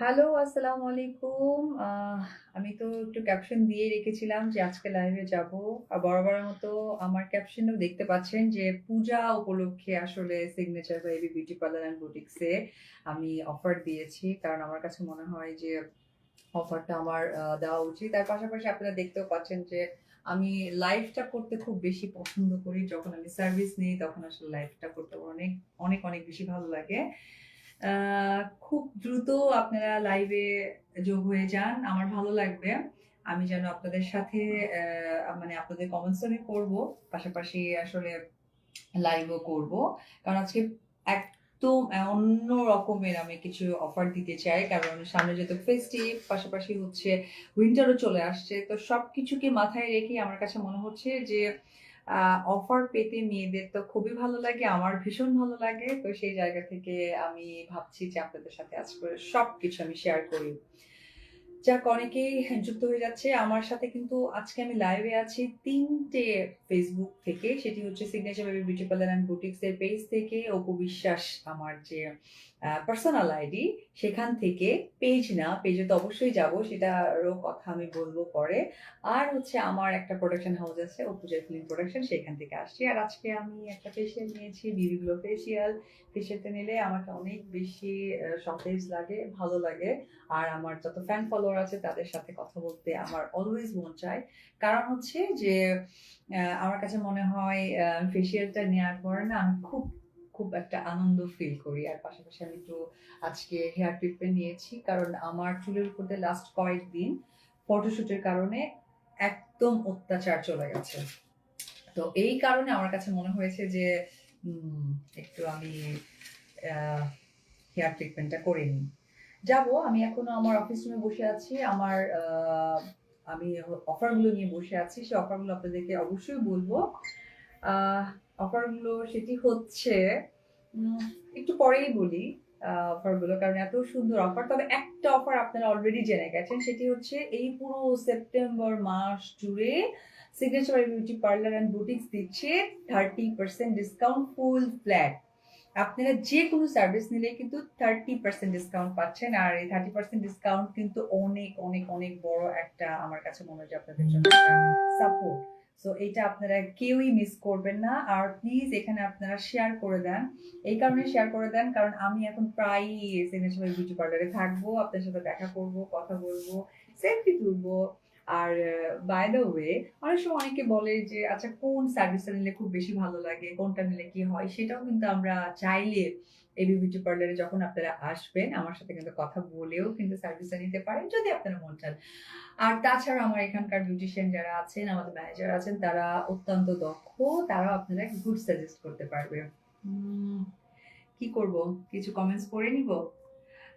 Hello, আসসালামু আলাইকুম। আমি তো একটু ক্যাপশন দিয়ে রেখেছিলাম যে আজকে লাইভে যাব। আর বরাবরের মতো আমার ক্যাপশনেও দেখতে পাচ্ছেন যে পূজা উপলক্ষে আসলে সিগনেচার বা এবি বিউটি পার্লার অ্যান্ড বুটিক্সে আমি অফার দিয়েছি। কারণ আমার কাছে মনে হয় যে অফারটা আমার দেওয়া উচিত। তার পাশাপাশি আপনারা দেখতেও পাচ্ছেন যে আমি লাইভটা করতে খুব বেশি পছন্দ করি। যখন আমি সার্ভিস নিই তখন আসলে লাইভটা করতে অনেক, অনেক, অনেক বেশি ভালো লাগে। খুব দ্রুত আপনারা লাইভে যোগ হয়ে যান। আমার ভালো লাগবে। আমি যেন আপনাদের সাথে মানে আপনাদের কমেন্টস আমি পড়ব। পাশাপাশি আসলে লাইভও করব। কারণ আজকে একদম অন্য রকমের আমি কিছু অফার দিতে চাই। কারণ সামনে যেহেতু ফেস্টিভ পাশাপাশি হচ্ছে উইন্টারও চলে আসছে। তো সবকিছুকে মাথায় রেখেই আমার কাছে মনে হচ্ছে যে অফার পেতে মেয়েদের তো খুবই ভালো লাগে। আমার ভীষণ ভালো লাগে। তো সেই জায়গা থেকে আমি ভাবছি যে আপনাদের সাথে আজ আজকে সবকিছু আমি শেয়ার করি। যাক অনেকেই যুক্ত হয়ে যাচ্ছে। আমার সাথে কিন্তু আজকে আমি লাইভে আছি তিনটে ফেসবুক থেকে। সেটি হচ্ছে signature baby beauty parlour and boutiques এর পেজ থেকে, অপু বিশ্বাস আমার যে পার্সোনাল আইডি সেখান থেকে। পেজ না, পেজে তো অবশ্যই যাব সেটারও কথা আমি বলব পরে। আর হচ্ছে আমার একটা প্রোডাকশন হাউস আছে অপু জয়ফুলিন প্রোডাকশন সেখান থেকে আসছি। আর আজকে আমি একটা ফেসিয়াল নিয়েছি বিবি গ্লো ফেসিয়াল। ফেসিয়ালটা নিলে আমাকে অনেক বেশি সতেজ লাগে, ভালো লাগে। আর আমার যত ফ্যান ফলোয়ার আছে তাদের সাথে কথা বলতে আমার অলওয়েজ মন চায়। কারণ হচ্ছে যে আমার কাছে মনে হয় ফেসিয়ালটা নেয়ার পরে না আমি খুব, খুব একটা আনন্দ ফিল করি। আর পাশাপাশি আমি একটু আজকে হেয়ার ট্রিটমেন্ট নিয়েছি। কারণ আমার চুলের উপর লাস্ট কয়েকদিন ফটোশুটের কারণে একদম অত্যাচার চলে গেছে। তো এই কারণে আমার কাছে মনে হয়েছে যে একটু আমি হেয়ার ট্রিটমেন্টটা করে নিই। যাব, আমি এখনও আমার অফিস রুমে বসে আছি। আমার আমি অফারগুলো নিয়ে বসে আছি। সেই অফারগুলো আপনাদেরকে অবশ্যই বলব। অফারগুলো সেটি হচ্ছে একটু পরেই বলি অফারগুলো। কারণ এত সুন্দর অফার। তবে একটা অফার আপনারা অলরেডি জেনে গেছেন। সেটি হচ্ছে এই পুরো সেপ্টেম্বর মাস জুড়ে signature beauty parlour and boutiques দিচ্ছে 30% ডিসকাউন্ট ফুল ফ্ল্যাট। আপনারা যেকোনো সার্ভিস নিলে কিন্তু 30% ডিসকাউন্ট পাচ্ছেন। আর এই 30% ডিসকাউন্ট কিন্তু অনেক, অনেক, অনেক বড় একটা আমার কাছে মনে হয় যে আপনাদের জন্য সাপোর্ট। সো এটা আপনারা কেউই মিস করবেন না। আর প্লিজ এখানে আপনারা শেয়ার করে দেন। এই কারণে শেয়ার করে দেন কারণ আমি এখন প্রায়ই বেবি বিউটি পার্লারে থাকব। আপনার সাথে দেখা করব, কথা বলব সেলফি তুলবো। আর বাই দ্য ওয়ে অনেক সময় অনেকে বলে যে আচ্ছা কোন সার্ভিসটা নিলে খুব বেশি ভালো লাগে, কোনটা নিলে কি হয়? সেটাও কিন্তু আমরা চাইলে এবি বিউটি পার্লারে যখন আপনারা আসবেন আমার সাথে কিন্তু কথা বলেও কিন্তু সার্ভিসটা নিতে পারেন যদি আপনারা মন চান। আর তাছাড়া আমার এখানকার বিউটিশিয়ান যারা আছেন, আমাদের ম্যানেজার আছেন তারা অত্যন্ত দক্ষ। তারাও আপনারা গুড সাজেস্ট করতে পারবে। কি করব? কিছু কমেন্টস পড়ে নিব?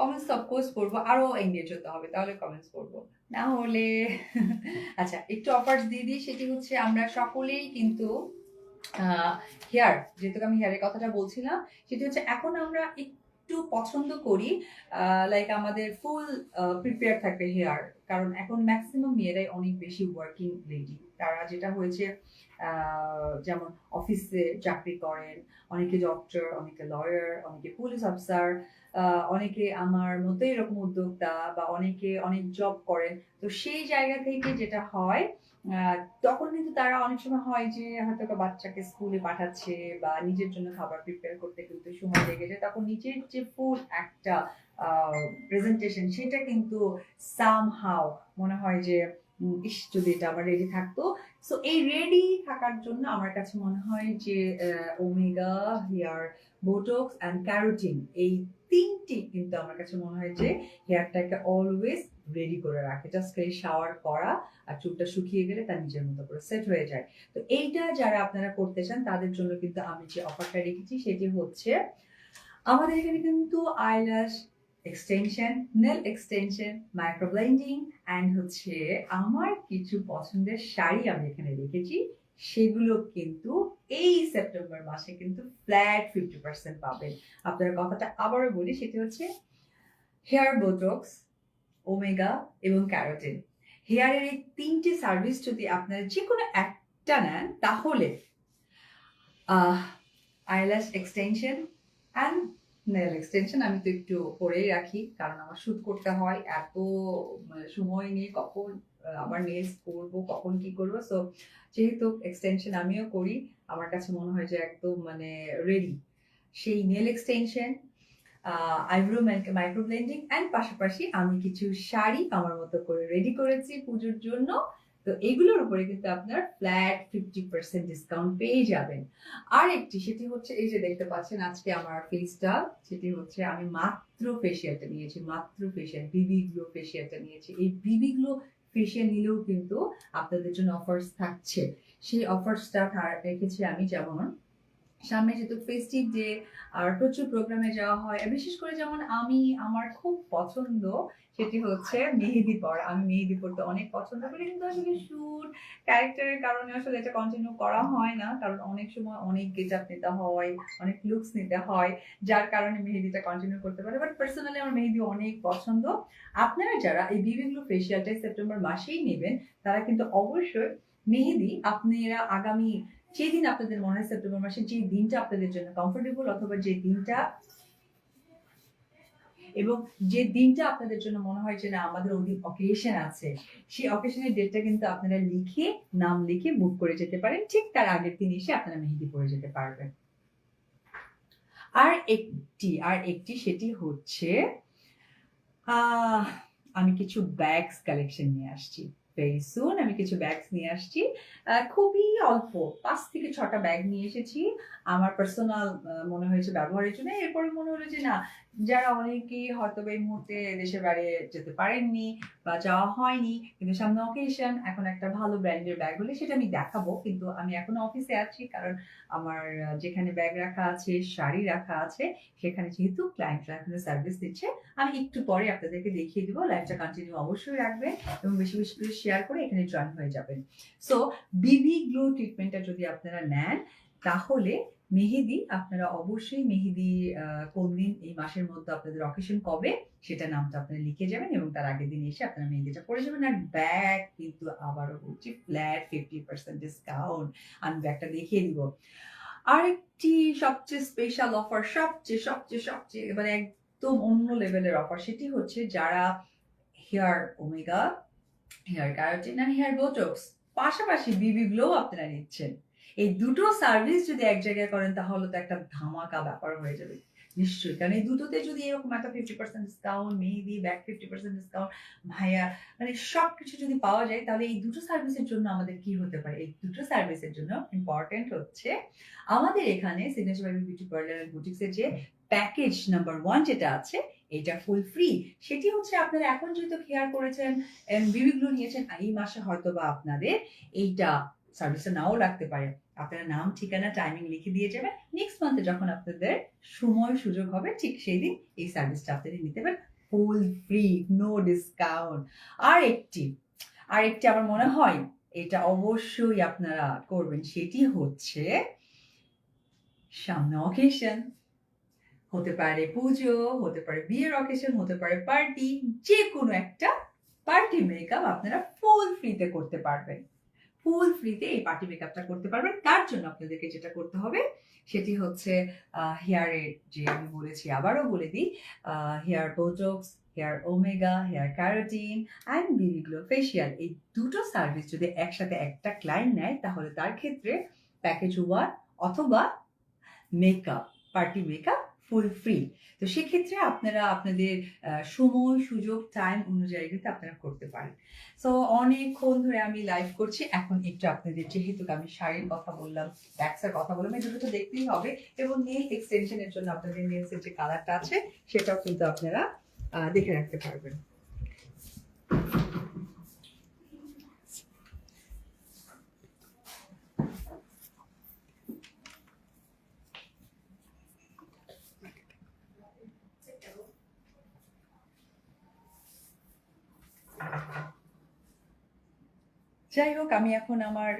কমেন্টস তো অফকোর্স পড়ব। আরও এনগেজ হতে হবে। তাহলে কমেন্টস পড়ব। না হলে আচ্ছা একটু অফারস দিয়ে দিই। সেটি হচ্ছে আমরা সকলেই কিন্তু হেয়ার যেহেতু আমি হেয়ারের কথাটা বলছিলাম, সেটি হচ্ছে এখন আমরা একটু পছন্দ করি লাইক আমাদের ফুল প্রিপেয়ার থাকবে হেয়ার। কারণ এখন ম্যাক্সিমাম মেয়েরাই অনেক বেশি ওয়ার্কিং লেডি। তারা যেটা হয়েছে যেমন অফিসে চাকরি করেন, অনেকে ডক্টর, অনেকে লয়ার, অনেকে পুলিশ অফিসার, অনেকে আমার মতো এরকম উদ্যোক্তা বা অনেকে অনেক জব করেন। তো সেই জায়গা থেকে যেটা হয় তখন কিন্তু তারা অনেক সময় হয় যে হয়তো বাচ্চাকে স্কুলে পাঠাচ্ছে বা নিজের জন্য খাবার প্রিপেয়ার করতে কিন্তু সময় লেগে যায়। তখন নিজের যে ফুল একটা প্রেজেন্টেশন সেটা কিন্তু সামহাউ মনে হয় যে ইস! যদি এটা আমার রেডি থাকতো। সো এই রেডি থাকার জন্য আমার কাছে মনে হয় যে omega, hair Botox and keratin এই ৩ টি কিন্তু আমার কাছে মনে হয় যে হেয়ারটাকে অলওয়েজ রেডি করে রাখে। জাস্ট খালি শাওয়ার করা আর চুলটা শুকিয়ে গেলে তার নিজের মতো করে সেট হয়ে যায়। তো এইটা যারা আপনারা করতে চান তাদের জন্য কিন্তু আমি যে অফারটা রেখেছি সেটি হচ্ছে আমাদের এখানে কিন্তু eyelash extension, nail extension, micro blending and হচ্ছে আমার কিছু পছন্দের শাড়ি আমি এখানে রেখেছি। সেগুলো কিন্তু এই সেপ্টেম্বর মাসে কিন্তু ফ্ল্যাট 50% পাবেন। আপনাদের কথাটা আবারও বলি সেটি হচ্ছে হেয়ার বোটক্স, ওমেগা এবং ক্যারোটিন। হেয়ারের এই তিনটি সার্ভিস যদি আপনারা যে কোনো একটা নেন তাহলে eyelash extension and nail extension আমি তো একটু করেই রাখি, কারণ আমার শ্যুট করতে হয়। এত সময় নিয়ে কখন আবার নেলস করব, কখন কি করব? সো যেহেতু এক্সটেনশন আমিও করি, আমার কাছে মনে হয় যে একদম মানে রেডি সেই nail extension eyebrow micro blending and পাশাপাশি আমি কিছু শাড়ি আমার মতো করে রেডি করেছি পুজোর জন্য। তো এগুলোর উপরে কিন্তু আপনার ফ্ল্যাট ফিফটি পার্সেন্ট ডিসকাউন্ট পেয়ে যাবেন। আর একটি, সেটি হচ্ছে, এই যে দেখতে পাচ্ছেন আজকে আমার ফেসটা সেটি হচ্ছে আমি মাত্র ফেসিয়ালটা নিয়েছি, মাত্র ফেসিয়াল বিবি গ্লো ফেসিয়ালটা নিয়েছি। এই বিবি গ্লো ফেসিয়াল নিলেও কিন্তু আপনাদের জন্য অফার্স থাকছে। সেই অফার্সটা রেখেছি আমি যেমন সামনে যেহেতু ফেস্টিভ ডে আর প্রচুর প্রোগ্রামে যাওয়া হয় বিশেষ করে যেমন আমি, আমার খুব পছন্দ সেটি হচ্ছে মেহেদি পড়া আমি মেহেদি পড়তে অনেক পছন্দ করি, কিন্তু আসলে শুট ক্যারেক্টারের কারণে আসলে এটা কন্টিনিউ করা হয় না, কারণ অনেক সময় অনেক গেট আপ নিতে হয়, অনেক লুকস নিতে হয়, যার কারণে মেহেদিটা কন্টিনিউ করতে পারে। বাট পার্সোনালি আমার মেহেদি অনেক পছন্দ। আপনারা যারা এই বিভিন্ন ফেসিয়ালটাই সেপ্টেম্বর মাসেই নেবেন, তারা কিন্তু অবশ্যই মেহেদি, আপনারা আগামী যে দিন আপনাদের মনে হয় সেপ্টেম্বর মাসে যে দিনটা আপনাদের জন্য কমফোর্টেবল অথবা যে দিনটা এবং যে দিনটা আপনাদের জন্য মনে হয় যে না, আমাদের ওই অকেশন আছে, সেই অকেশনের ডেটটা কিন্তু আপনারা লিখে, নাম লিখে বুক করে যেতে পারেন। ঠিক তার আগের দিন এসে আপনারা মেহেদি পরে যেতে পারবেন। আর একটি আর একটি সেটি হচ্ছে আমি কিছু ব্যাগস কালেকশন নিয়ে আসছি। ভেরি সুন আমি কিছু ব্যাগস নিয়ে আসছি। খুবই অল্প, পাঁচ থেকে ছটা ব্যাগ নিয়ে এসেছি। আমার পার্সোনাল মনে হয়েছে ব্যবহারের জন্য। এরপরে মনে হলো যে না যারা অনেকেই হয়তো এই মুহূর্তে দেশের বাইরে যেতে পারেননি বা যাওয়া হয়নি, কিন্তু সামনে অকেশন এখন একটা ভালো ব্র্যান্ডের ব্যাগ হলে সেটা আমি দেখাবো। কিন্তু আমি এখন অফিসে আছি কারণ আমার যেখানে ব্যাগ রাখা আছে, শাড়ি রাখা আছে, সেখানে যেহেতু ক্লায়েন্টরা এখনও সার্ভিস দিচ্ছে, আমি একটু পরে আপনাদেরকে দেখিয়ে দিব। লাইভটা কন্টিনিউ অবশ্যই রাখবেন এবং বেশি বেশি করে শেয়ার করে এখানে জয়েন হয়ে যাবেন। সো বিবি গ্লো ট্রিটমেন্টটা যদি আপনারা নেন, তাহলে মেহেদি, আপনারা অবশ্যই মেহেদি কোন দিন এই মাসের মধ্যে আপনাদের অকেশন কবে, সেটা নামটা আপনারা লিখে যাবেন এবং তার আগের দিন এসে আপনারা মেহেদিটা পরে যাবেন আর ব্যাগ কিন্তু আবারও বলছি ফ্ল্যাট ফিফটি পার্সেন্ট ডিসকাউন্ট আমি ব্যাগটা দেখিয়ে দিব। আরেকটি সবচেয়ে স্পেশাল অফার সবচেয়ে সবচেয়ে সবচেয়ে মানে একদম অন্য লেভেলের অফার সেটি হচ্ছে যারা হেয়ার ওমেগা হেয়ার ক্যারাটিন আর হেয়ার বোটক্স পাশাপাশি বিবি গ্লো আপনারা নিচ্ছেন। এই দুটো সার্ভিস যদি এক জায়গায় করেন, তাহলে তো একটা ধামাকা ব্যাপার হয়ে যাবে। নিশ্চয়ই। কারণ এই দুটোতে যদি এরকম একটা ফিফটি পার্সেন্ট ডিসকাউন্ট মেহেদি ব্যাক ফিফটি পার্সেন্ট ডিসকাউন্ট ভাইয়া মানে সব কিছু যদি পাওয়া যায়, তাহলে এই দুটো সার্ভিসের জন্য আমাদের কি হতে পারে? এই দুটো সার্ভিসের জন্য ইম্পর্টেন্ট হচ্ছে আমাদের এখানে সিগনেচার বাবি বিউটি পার্লার বুটিক্সের যে প্যাকেজ নাম্বার ওয়ান যেটা আছে, এটা ফুল ফ্রি সেটি হচ্ছে আপনারা এখন যেহেতু কেয়ার করেছেন বিবিগুলো নিয়েছেন এই মাসে হয়তো বা আপনাদের এইটা সার্ভিসটা নাও লাগতে পারে। আপনারা নাম, ঠিকানা টাইমিং লিখে দিয়ে যাবেন। নেক্সট মান্থে যখন আপনাদের সময়, সুযোগ হবে, ঠিক সেই দিন এই সার্ভিসটা আপনারা নিতে পারেন ফুল ফ্রি নো ডিসকাউন্ট আর একটি আর একটি আমার মনে হয়, এটা অবশ্যই আপনারা করবেন, সেটি হচ্ছে, সামনে অকেশন হতে পারে পুজো, হতে পারে বিয়ের অকেশন হতে পারে পার্টি যে কোনো একটা পার্টি মেকআপ আপনারা ফুল ফ্রিতে করতে পারবেন। ফুল ফ্রিতে এই পার্টি মেকআপটা করতে পারবেন। তার জন্য আপনাদেরকে যেটা করতে হবে, সেটি হচ্ছে হেয়ারের যে আমি বলেছি, আবারও বলে দিই hair Botox hair omega hair keratin and BB glow facial এই দুটো সার্ভিস যদি একসাথে একটা ক্লায়েন্ট নেয়, তাহলে তার ক্ষেত্রে প্যাকেজ ওয়ান অথবা makeup party makeup full free তো সেক্ষেত্রে আপনারা আপনাদের সময়, সুযোগ টাইম অনুযায়ী কিন্তু আপনারা করতে পারেন। সো অনেকক্ষণ ধরে আমি লাইভ করছি। এখন একটু আপনাদের যেহেতু আমি শাড়ির কথা বললাম ব্যাক্সের কথা বললাম দুটো তো দেখতেই হবে। এবং নেল এক্সটেনশনের জন্য আপনাদের নেলসের যে কালারটা আছে, সেটাও কিন্তু আপনারা দেখে রাখতে পারবেন। যাই হোক, আমি এখন আমার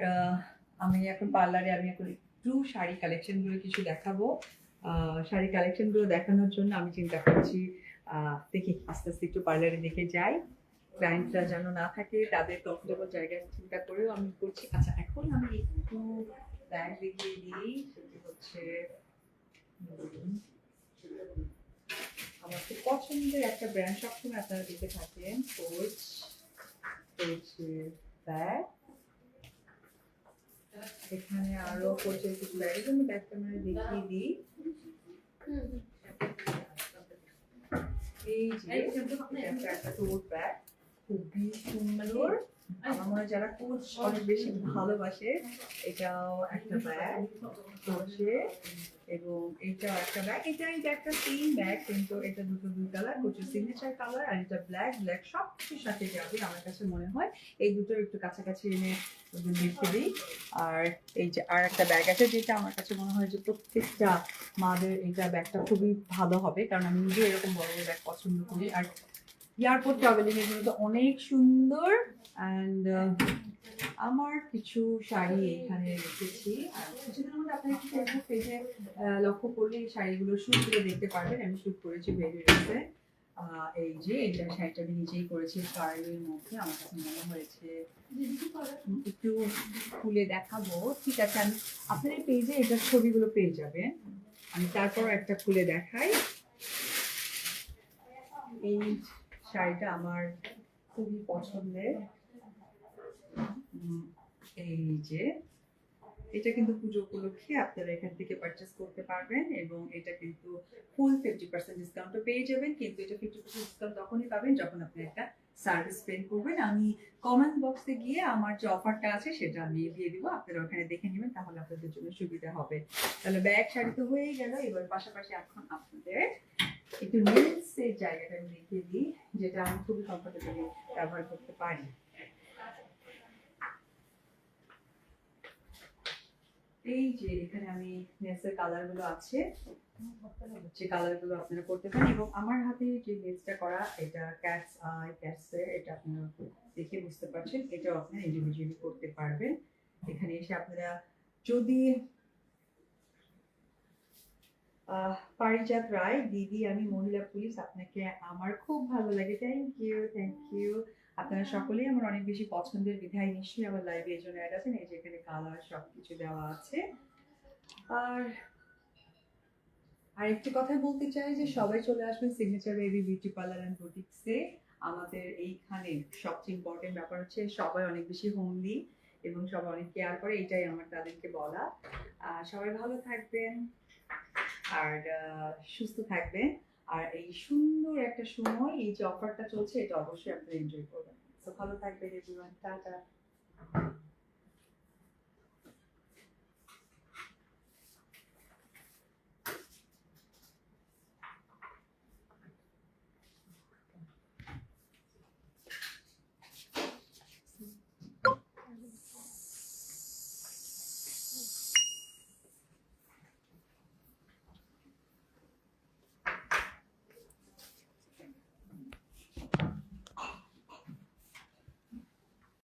আমি এখন পার্লারে আমি এখন একটু শাড়ি কালেকশনগুলো কিছু দেখাবো। শাড়ি কালেকশনগুলো দেখানোর জন্য আমি চিন্তা করছি দেখি, আস্তে আস্তে একটু পার্লারে দেখে যাই। ক্লায়েন্টরা যেন না থাকে, তাদের কমফোর্টেবল জায়গায় চিন্তা করেও আমি করছি। আচ্ছা এখন আমি একটু ব্যাগ দেখিয়ে দিই, সেটি হচ্ছে আমার খুব পছন্দের একটা ব্র্যান্ড সবসময় আপনারা দেখে থাকেন কোচ কোচের ব্যাগ এখানে আরও কোচের কিছু ব্যাগের জন্য ব্যাগ ক্যামেরা দেখিয়ে দিই এই যে এটা একটা টোট ব্যাগ খুবই সুন্দর আমার মনে হয় যারা কোচ অনেক বেশি ভালোবাসে, এটাও একটা ব্যাগ কোচে, এবং এটাও একটা ব্যাগ এটা এটা একটা সেম ব্যাগ কিন্তু এটা দুটো দুই কালার কোচের সিগনেচার কালার আর এটা ব্ল্যাক ব্ল্যাক সব কিছুর সাথে যাবে আমার কাছে মনে হয়। এই দুটোর একটু কাছাকাছি এনে দেখে দিই। আর এই যে আর একটা ব্যাগ আছে যেটা আমার কাছে মনে হয় যে প্রত্যেকটা মাদের এটা ব্যাগটা খুবই ভালো হবে, কারণ আমি নিজে এরকম বড় বড় ব্যাগ পছন্দ করি। আর এয়ারপোর্ট ট্রাভেলিং এগুলো তো অনেক সুন্দর অ্যান্ড আমার কিছু শাড়ি এখানে রেখেছি। আর কিছুদিনের মধ্যে আপনার একটু ফেসবুক পেজে লক্ষ্য করলে এই শাড়িগুলো করে দেখতে পারবেন। আমি শুট করেছি বেরিয়ে রয়েছে এই যে, এটা শাড়িটা আমি নিজেই করেছি। কার্লের মধ্যে আমার কাছে মনে হয়েছে। একটু খুলে দেখাবো। ঠিক আছে, আমি আপনার এই পেজে এটার ছবিগুলো পেয়ে যাবেন। আমি তারপর একটা খুলে দেখাই। এই শাড়িটা আমার খুবই পছন্দের। এই যে, এটা কিন্তু পুজো উপলক্ষে আপনারা এখান থেকে পারচেস করতে পারবেন এবং এটা কিন্তু ফুল ফিফটি পার্সেন্ট ডিসকাউন্টও পেয়ে যাবেন। কিন্তু এটা ফিফটি পার্সেন্ট ডিসকাউন্ট তখনই পাবেন যখন আপনি একটা সার্ভিস পেন করবেন। আমি কমেন্ট বক্সে গিয়ে আমার যে অফারটা আছে সেটা আমি দিয়ে দিব। আপনারা ওখানে দেখে নেবেন, তাহলে আপনাদের জন্য সুবিধা হবে। তাহলে ব্যাগ শাড়ি তো হয়েই গেল। এবার পাশাপাশি এখন আপনাদের একটু নিলসের জায়গাটা আমি দেখিয়ে দিই, যেটা আমি খুবই কমফোর্টেবলি ব্যবহার করতে পারি। এই যে এখানে আমি নেসের কালারগুলো আছে, যে কালারগুলো আপনারা করতে পারেন এবং আমার হাতে যে লেসটা করা, এটা ক্যাটস আই ক্যাটস এটা আপনারা দেখে বুঝতে পারছেন, এটাও আপনারা ইন্ডিভিজুয়ালি করতে পারবেন। এখানে এসে আপনারা যদি পারিজাত রায়, দিদি, আমি মহিলা পুলিশ, আপনাকে আমার খুব ভালো লাগে। থ্যাংক ইউ থ্যাংক ইউ আপনারা সকলেই আমার অনেক বেশি পছন্দের বিধায় নিশ্চয়ই আমার লাইভে এই জন্য অ্যাড আছেন। এই যে এখানে কালার সব কিছু দেওয়া আছে। আর আর একটি কথা বলতে চাই যে সবাই চলে আসবেন signature baby beauty parlour and বুটিক্সে আমাদের এইখানে সবচেয়ে ইম্পর্টেন্ট ব্যাপার হচ্ছে সবাই অনেক বেশি হোমলি এবং সবাই অনেক কেয়ার করে, এটাই আমার তাদেরকে বলা। সবাই ভালো থাকবেন। আর সুস্থ থাকবেন। আর এই সুন্দর একটা সময়, এই যে অফারটা চলছে, এটা অবশ্যই আপনারা এনজয় করবেন। তো ভালো থাকবেন এভরিওয়ান টাটা।